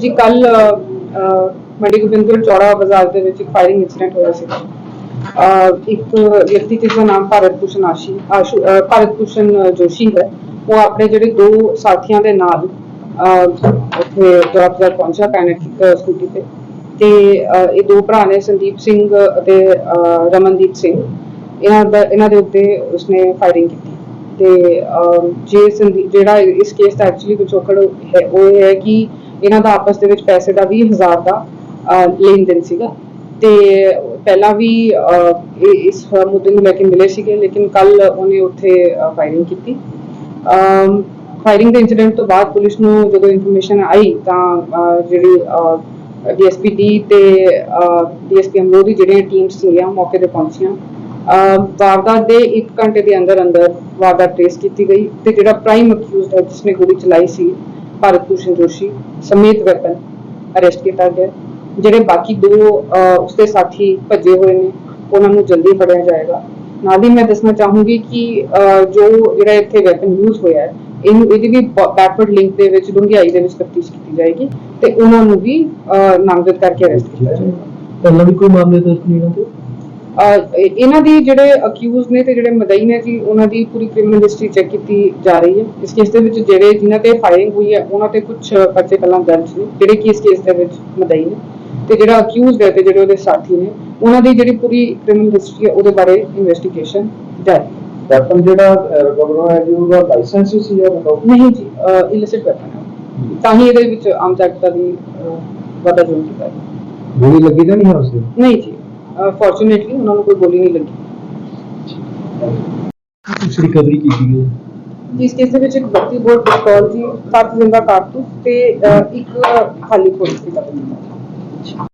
ਜੀ ਕੱਲ ਮੰਡੀ ਗੋਬਿੰਦਪੁਰ ਚੌੜਾ ਬਾਜ਼ਾਰ ਦੇ ਵਿੱਚ ਇੱਕ ਫਾਇਰਿੰਗ ਇਨਸੀਡੈਂਟ ਹੋਇਆ ਸੀ। ਇੱਕ ਵਿਅਕਤੀ ਜਿਸ ਦਾ ਨਾਮ ਭਾਰਤ ਭੂਸ਼ਣ ਆਸ਼ੀ, ਆਸ਼ੂ ਭਾਰਤ ਭੂਸ਼ਣ ਜੋਸ਼ੀ ਹੈ। ਉਹ ਆਪਣੇ ਜਿਹੜੇ ਦੋ ਸਾਥੀਆਂ ਦੇ ਨਾਲ ਉੱਥੇ ਚੌੜਾ ਬਾਜ਼ਾਰ ਪਹੁੰਚਿਆ ਕੈਨੇਟ ਸਕੂਟੀ ਤੇ। ਤੇ ਇਹ ਦੋ ਭਰਾ ਨੇ ਸੰਦੀਪ ਸਿੰਘ ਅਤੇ ਰਮਨਦੀਪ ਸਿੰਘ। ਇਹਨਾਂ ਦਾ, ਇਹਨਾਂ ਦੇ ਉੱਤੇ ਉਸਨੇ ਫਾਇਰਿੰਗ ਕੀਤੀ। ਤੇ ਜੇ ਸੰਦੀਪ, ਜਿਹੜਾ ਇਸ ਕੇਸ ਦਾ ਐਕਚੁਅਲੀ ਪਿਛੋਕੜ ਹੈ, ਉਹ ਇਹ ਹੈ ਕਿ ਇਹਨਾਂ ਦਾ ਆਪਸ ਦੇ ਵਿੱਚ ਪੈਸੇ ਦਾ 20000 ਦਾ ਲੈਣ ਦੇਣ ਸੀਗਾ। ਤੇ ਪਹਿਲਾਂ ਵੀ ਇਸ ਮੁੱਦੇ ਨੂੰ ਲੈ ਕੇ ਮਿਲੇ ਸੀਗੇ ਲੇਕਿਨ ਕੱਲ ਉਹਨੇ ਉੱਥੇ ਫਾਇਰਿੰਗ ਕੀਤੀ। ਫਾਇਰਿੰਗ ਦੇ ਇਨਸੀਡੈਂਟ ਤੋਂ ਬਾਅਦ ਪੁਲਿਸ ਨੂੰ ਜਦੋਂ ਇਨਫੋਰਮੇਸ਼ਨ ਆਈ ਤਾਂ ਅਹ, ਜਿਹੜੀ ਡੀਐਸਪੀ ਡੀ ਤੇ ਡੀਐਸਪੀ ਅਮਰੋ ਦੀ ਜਿਹੜੀਆਂ ਟੀਮਸ ਸੀਗੀਆਂ ਮੌਕੇ ਤੇ ਪਹੁੰਚੀਆਂ। ਵਾਰਦਾਤ ਦੇ 1 ਘੰਟੇ ਦੇ ਅੰਦਰ ਅੰਦਰ ਵਾਰਦਾਤ ਟ੍ਰੇਸ ਕੀਤੀ ਗਈ ਤੇ ਜਿਹੜਾ ਪ੍ਰਾਈਮ ਅਕਿਊਜ਼ਡ ਹੈ ਜਿਸਨੇ ਗੋਲੀ ਚਲਾਈ ਸੀ ਭਾਰਤ ਭੂਸ਼ਣ ਜੋਸ਼ੀ ਸਮੇਤ ਵੈਪਨ ਅਰੈਸਟ ਕੀਤਾ ਗਿਆ। ਜਿਹੜੇ ਬਾਕੀ ਦੋ ਉਸਦੇ ਸਾਥੀ ਭੱਜੇ ਹੋਏ ਨੇ, ਉਹਨਾਂ ਨੂੰ ਜਲਦੀ ਫੜਿਆ ਜਾਏਗਾ। ਨਾਲ ਹੀ ਮੈਂ ਦੱਸਣਾ ਚਾਹੂੰਗੀ ਕਿ ਜੋ ਜਿਹੜਾ ਇੱਥੇ ਵੈਪਨ ਯੂਜ਼ ਹੋਇਆ ਹੈ, ਇਹਨੂੰ, ਇਹਦੀ ਵੀ ਬੈਕਵਰਡ ਲਿੰਕ ਦੇ ਵਿੱਚ ਡੂੰਘਾਈ ਦੇ ਵਿੱਚ ਤਫਤੀਸ਼ ਕੀਤੀ ਜਾਏਗੀ ਤੇ ਉਹਨਾਂ ਨੂੰ ਵੀ ਨਾਮਜ਼ਦ ਕਰਕੇ ਅਰੈਸਟ ਕੀਤਾ ਜਾਏਗਾ। ਪਹਿਲਾਂ ਵੀ ਕੋਈ ਮਾਮਲੇ ਦਰਜ ਨਹੀਂ ਹੋਏ ਇਹਨਾਂ ਦੀ ਜਿਹੜੇ ਅਕਿਊਜ਼ ਨੇ ਤੇ ਜਿਹੜੇ ਮਦਈ ਨੇ ਜੀ ਉਹਨਾਂ ਦੀ ਪੂਰੀ ਕ੍ਰਿਮੀਨਲ ਹਿਸਟਰੀ ਚੈੱਕ ਕੀਤੀ ਜਾ ਰਹੀ ਹੈ। ਇਸ ਕੇਸ ਦੇ ਵਿੱਚ ਜਿਹੜੇ ਜਿਨ੍ਹਾਂ ਤੇ ਫਾਇਰਿੰਗ ਹੋਈ ਹੈ ਉਹਨਾਂ ਤੇ ਕੁਝ ਪਰਚੇ ਪਹਿਲਾਂ ਦਰਜ ਨੇ ਜਿਹੜੇ ਕਿ ਇਸ ਕੇਸ ਦੇ ਵਿੱਚ ਮਦਈ ਨੇ। ਤੇ ਜਿਹੜਾ ਅਕਿਊਜ਼ਡ ਹੈ ਤੇ ਜਿਹੜੇ ਉਹਦੇ ਸਾਥੀ ਨੇ ਉਹਨਾਂ ਦੀ ਜਿਹੜੀ ਪੂਰੀ ਕ੍ਰਿਮੀਨਲ ਹਿਸਟਰੀ ਹੈ ਉਹਦੇ ਬਾਰੇ ਇਨਵੈਸਟੀਗੇਸ਼ਨ ਜਾਰੀ ਹੈ। ਵੈਪਨ ਜਿਹੜਾ ਰਿਕਵਰ ਹੋਇਆ ਜੀ ਉਹਦਾ ਲਾਇਸੈਂਸ ਸੀ ਜਾਂ ਨਹੀਂ ਜੀ ਇਲਿਸਿਟ ਵੈਪਨ ਹੈ। ਤਾਂ ਹੀ ਇਹਦੇ ਵਿੱਚ ਆਮ ਜਨਤਾ ਦੀ ਵਾਧਾ ਜ਼ਰੂਰ ਕੀਤਾ ਹੈ ਗੋਲੀ ਲੱਗੀ ਤਾਂ ਨਹੀਂ ਉਸ ਦੇ ਨਹੀਂ ਜੀ। ਫੋਰਚੂਨੇਟਲੀ ਉਹਨਾਂ ਨੂੰ ਕੋਈ ਗੋਲੀ ਨਹੀਂ ਲੱਗੀ। ਕੁਛ ਰਿਕਵਰੀ ਕੀਤੀ ਗਈ ਜਿਸ ਕੇਸ ਦੇ ਵਿੱਚ ਇੱਕ 32 ਬੋਰਡ ਪਿਸਤੌਲ ਜੀ 7 ਜ਼ਿੰਦਾ ਕਾਰਤੂਸ ਤੇ ਇੱਕ ਖਾਲੀ ਖੋਲ ਸੀ।